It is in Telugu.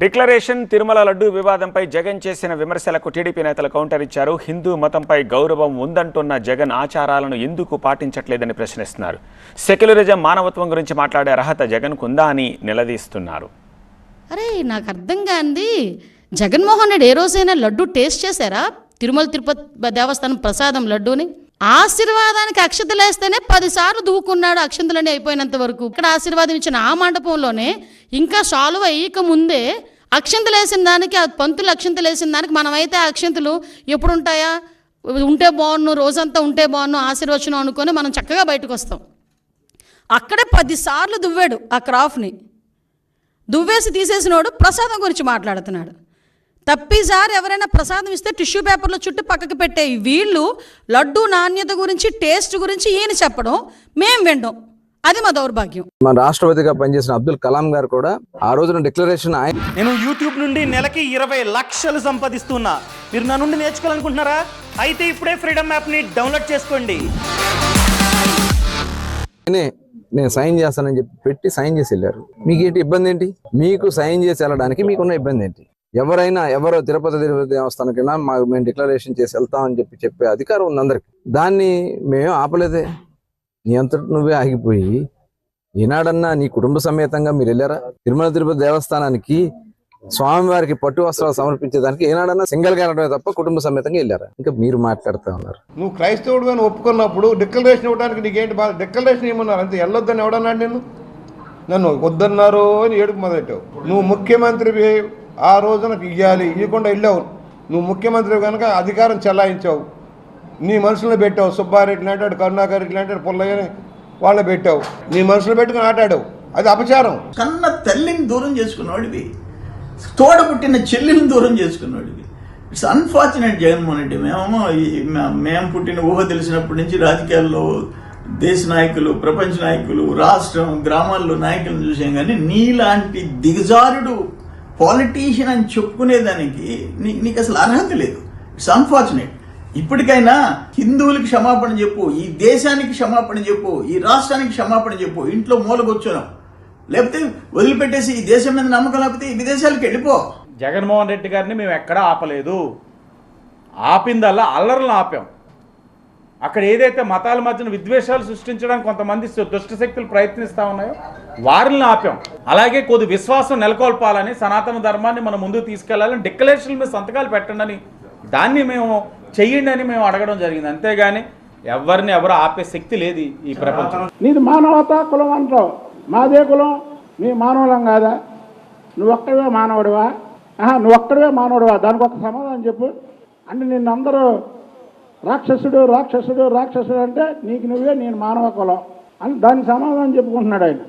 డిక్లరేషన్ తిరుమల లడ్డూ వివాదంపై జగన్ చేసిన విమర్శలకు టీడీపీ నేతలు కౌంటర్ ఇచ్చారు. హిందూ మతంపై గౌరవం ఉందంటున్న జగన్ ఆచారాలను ఎందుకు పాటించట్లేదని ప్రశ్నిస్తున్నారు. సెక్యులరిజం మానవత్వం గురించి మాట్లాడే అర్హత జగన్కు ఉందా అని నిలదీస్తున్నారు. అరే నాకు అర్థం కాంది. జగన్మోహన్ రెడ్డి ఏ రోజైనా లడ్డు టేస్ట్ చేశారా? తిరుమల తిరుపతి దేవస్థానం ప్రసాదం లడ్డూని? ఆశీర్వాదానికి అక్షతలేస్తేనే పదిసార్లు దూకున్నాడు అక్షంతలని అయిపోయినంత వరకు. ఇక్కడ ఆశీర్వాదం ఇచ్చిన ఆ మండపంలోనే ఇంకా సాల్వ్ అయ్యక ముందే అక్షంతలేసిన దానికి ఆ పంతులు అక్షంతలేసిన దానికి మనమైతే ఆ అక్షంతలు ఎప్పుడు ఉంటాయా ఉంటే బాగున్ను రోజంతా ఉంటే బాగున్ను ఆశీర్వచనం అనుకొని మనం చక్కగా బయటకు వస్తాం అక్కడే పదిసార్లు దువ్వాడు ఆ క్రాఫ్ని దువ్వేసి తీసేసినోడు ప్రసాదం గురించి మాట్లాడుతున్నాడు. తప్పిసారి ఎవరైనా ప్రసాదం ఇస్తే టిష్యూ పేపర్లో చుట్టూ పక్కకు పెట్టే వీళ్ళు లడ్డు నాణ్యత గురించి టేస్ట్ గురించి ఈయన చెప్పడం మేం వినడం. అది మా దౌర్భాగ్యం. మన రాష్ట్రపతిగా పనిచేసిన అబ్దుల్ కలాం గారు కూడా ఆ రోజున డిక్లరేషన్ ఆయన నేను యూట్యూబ్ నుండి నెలకి ఇరవై లక్షలు సంపాదిస్తున్నా. మీరు నా నుండి నేర్చుకోవాలనుకుంటున్నారా? అయితే ఇప్పుడే ఫ్రీడమ్ యాప్ని డౌన్లోడ్ చేసుకోండి. నేను సైన్ చేస్తానని చెప్పి పెట్టి సైన్ చేసి వెళ్ళారు. మీకు ఏంటి ఇబ్బంది ఏంటి? మీకు సైన్ చేసి వెళ్ళడానికి మీకున్న ఇబ్బంది ఏంటి? ఎవరైనా ఎవరో తిరుపతి తిరుపతి దేవస్థానకైనా మా మేము డిక్లరేషన్ చేసి వెళ్తామని చెప్పి చెప్పే అధికారం ఉంది అందరికి. దాన్ని మేము ఆపలేదే. నీ అంతటి నువ్వే ఆగిపోయి ఈనాడన్నా నీ కుటుంబ సమేతంగా మీరు వెళ్ళారా? తిరుమల తిరుపతి దేవస్థానానికి స్వామివారికి పట్టు వస్త్రాలు సమర్పించేదానికి ఏనాడన్నా సింగల్గా వెళ్ళడమే తప్ప కుటుంబ సమేతంగా వెళ్ళారా? ఇంకా మీరు మాట్లాడుతూ ఉన్నారు. నువ్వు క్రైస్తవుడు అని ఒప్పుకున్నప్పుడు డిక్లరేషన్ ఇవ్వడానికి నీకేంటి బాధ? డిక్లరేషన్ ఏమన్నారు? అంతే వెళ్ళొద్దని ఎవడన్నాడు నేను నన్ను వద్దన్నారు అని ఏడుపు మొదలెట్టావు. నువ్వు ముఖ్యమంత్రివి ఆ రోజున ఇవ్వాలి ఇవ్వకుండా వెళ్ళావు. నువ్వు ముఖ్యమంత్రి కనుక అధికారం చెలాయించావు. నీ మనుషులను పెట్టావు. సుబ్బారెడ్డి లాంటాడు కరుణాకర్ రెడ్డి లాంటాడు పుల్లయ్యని వాళ్ళని పెట్టావు. నీ మనుషులు పెట్టుకుని ఆటాడావు. అది అపచారం. కన్న తల్లిని దూరం చేసుకున్నవాడివి. తోడ పుట్టిన చెల్లిని దూరం చేసుకున్నవాడివి. It's unfortunate Jaganmohan Reddy. మేమేమో మే- మేము పుట్టిన ఊహ తెలిసినప్పటి నుంచి రాజకీయాల్లో దేశ నాయకులు ప్రపంచ నాయకులు రాష్ట్రం గ్రామాల్లో నాయకులను చూసాం కానీ నీలాంటి దిగజారుడు పాలిటీషియన్ అని చెప్పుకునేదానికి నీ నీకు అసలు అర్హత లేదు. ఇట్స్ అన్ఫార్చునేట్ ఇప్పటికైనా హిందువులకి క్షమాపణ చెప్పు ఈ దేశానికి క్షమాపణ చెప్పు ఈ రాష్ట్రానికి క్షమాపణ చెప్పు ఇంట్లో మూలకొచ్చున్నాం లేకపోతే వదిలిపెట్టేసి ఈ దేశం మీద నమ్మకం లేకపోతే ఈ విదేశాలకు వెళ్ళిపో. జగన్మోహన్ రెడ్డి గారిని మేము ఎక్కడా ఆపలేదు. ఆపిందల్లా అల్లర్లను ఆపాం. అక్కడ ఏదైతే మతాల మధ్యన విద్వేషాలు సృష్టించడానికి కొంతమంది సు- దుష్ట శక్తులు ప్రయత్నిస్తూ ఉన్నాయో వారిని ఆపాం. అలాగే కొద్ది విశ్వాసం నెలకొల్పాలని సనాతన ధర్మాన్ని మనం ముందుకు తీసుకెళ్ళాలని డిక్లరేషన్ మీద సంతకాలు పెట్టండి అని దాన్ని మేము చెయ్యండి అని మేము అడగడం జరిగింది. అంతేగాని ఎవరిని ఎవరు ఆపే శక్తి లేదు ఈ- ప్రపంచం నీది మానవత కులం అంటావు. మాదే కులం నీ మానవులం కాదా? నువ్వు మానవుడివా? ఆహా మానవుడివా? దానికి ఒక సమాధానం చెప్పు. అంటే నిన్నందరూ రాక్షసుడు రాక్షసుడు రాక్షసుడు అంటే నీకు నువ్వే నేను మానవ కులం అని దానికి సమాధానం చెప్పుకుంటున్నాడు ఆయన.